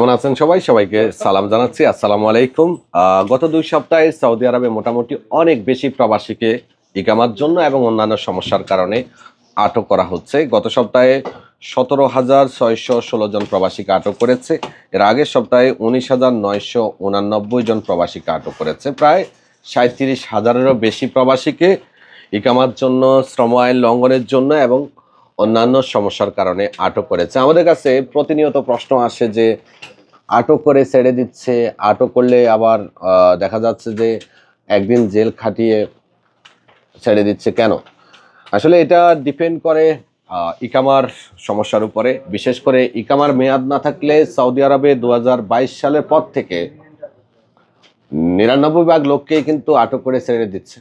কেমন আছেন সবাই? সবাইকে সালাম জানাচ্ছি। আসসালামু আলাইকুম। গত দুই সপ্তাহে সৌদি আরবে মোটামুটি অনেক বেশি প্রবাসীকে ইকামার জন্য এবং অন্যান্য সমস্যার কারণে আটক করা হচ্ছে। গত সপ্তাহে সতেরো হাজার ছয়শো ষোলো জন প্রবাসীকে আটক করেছে। এর আগের সপ্তাহে উনিশ হাজার নয়শো উনানব্বই জন প্রবাসীকে আটক করেছে। প্রায় সাঁত্রিশ হাজারেরও বেশি প্রবাসীকে ইকামার জন্য, শ্রম আইন লঙ্ঘনের জন্য এবং অন্যান্য সমস্যার কারণে আটক করেছে। আমাদের কাছে প্রতিনিয়ত প্রশ্ন আসে যে, আটক করে ছেড়ে দিচ্ছে, আটক করলে আবার দেখা যাচ্ছে যে একদিন জেল খাটিয়ে ছেড়ে দিচ্ছে কেন? আসলে এটা ডিপেন্ড করে ইকামার সমস্যার উপরে। বিশেষ করে ইকামার মেয়াদ না থাকলে সৌদি আরবে দু হাজার বাইশ সালের পর থেকে নিরানব্বই ভাগ লোককেই কিন্তু আটক করে ছেড়ে দিচ্ছে।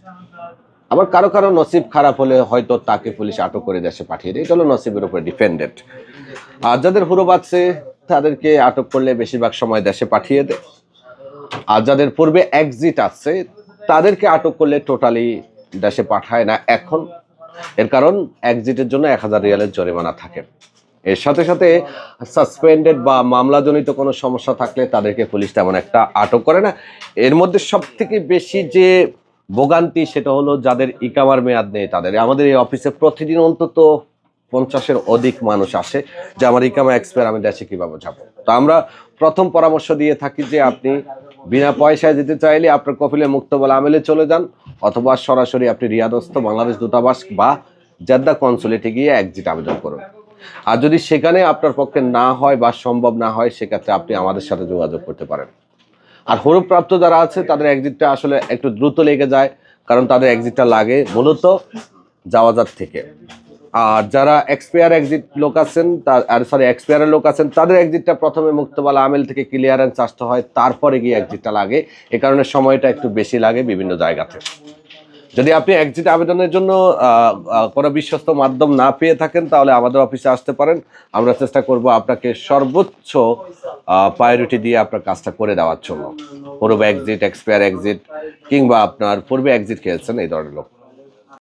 আবার কারও কারও নসিব খারাপ হলে হয়তো তাকে পুলিশ আটক করে দেশে পাঠিয়ে দেয়। এটা হলো নসিবের উপরে ডিপেন্ডেন্ট আর যাদের হুরুপ আছে, তাদেরকে আটক করলে বেশিরভাগ সময় দেশে পাঠিয়ে দেয়। আর যাদের পূর্বে এক্সিট আছে, তাদেরকে আটক করলে টোটালি দেশে পাঠায় না এখন। এর কারণ এক্সিটের জন্য এক হাজার রিয়ালের জরিমানা থাকে। এর সাথে সাথে সাসপেন্ডেড বা মামলাজনিত কোনো সমস্যা থাকলে তাদেরকে পুলিশ তেমন একটা আটক করে না। এর মধ্যে সব থেকে বেশি যে ভোগান্তি সেটা হলো যাদের ইকামার মেয়াদ নেই তাদের। আমাদের এই অফিসে প্রতিদিন অন্তত পঞ্চাশের অধিক মানুষ আসে যে আমার ইকামা এক্সপায়ার আমি দেশে কীভাবে যাব। তো আমরা প্রথম পরামর্শ দিয়ে থাকি যে আপনি বিনা পয়সায় যেতে চাইলে আপনার কপিলে মুক্তবল আমেলে চলে যান, অথবা সরাসরি আপনি রিয়াদস্থ বাংলাদেশ দূতাবাস বা জেদ্দা কনসুলেটে গিয়ে একজিট আবেদন করুন। আর যদি সেখানে আপনার পক্ষে না হয় বা সম্ভব না হয়, সেক্ষেত্রে আপনি আমাদের সাথে যোগাযোগ করতে পারেন। আর হরুপ্রাপ্ত যারা আছে, তাদের একজিটটা আসলে একটু দ্রুত লেগে যায়, কারণ তাদের একজিটটা লাগে মূলত যাওয়াজার থেকে। আর যারা এক্সপায়ার এক্সিট লোক আছেন, তার, আর সরি এক্সপায়ারের লোক আছেন, তাদের এক্সিটটা প্রথমে মুক্তবালা আমেল থেকে ক্লিয়ারেন্স আসতে হয়, তারপরে গিয়ে এক্সিটটা লাগে। এ কারণে সময়টা একটু বেশি লাগে বিভিন্ন জায়গাতে। যদি আপনি এক্সিট আবেদনের জন্য কোনো বিশ্বস্ত মাধ্যম না পেয়ে থাকেন, তাহলে আমাদের অফিসে আসতে পারেন। আমরা চেষ্টা করব আপনাকে সর্বোচ্চ প্রায়োরিটি দিয়ে আপনার কাজটা করে দেওয়ার জন্য। পূর্ব এক্সিট এক্সপায়ার এক্সিট কিংবা আপনার পূর্বে এক্সিট খেলছেন, এই ধরনের লোক।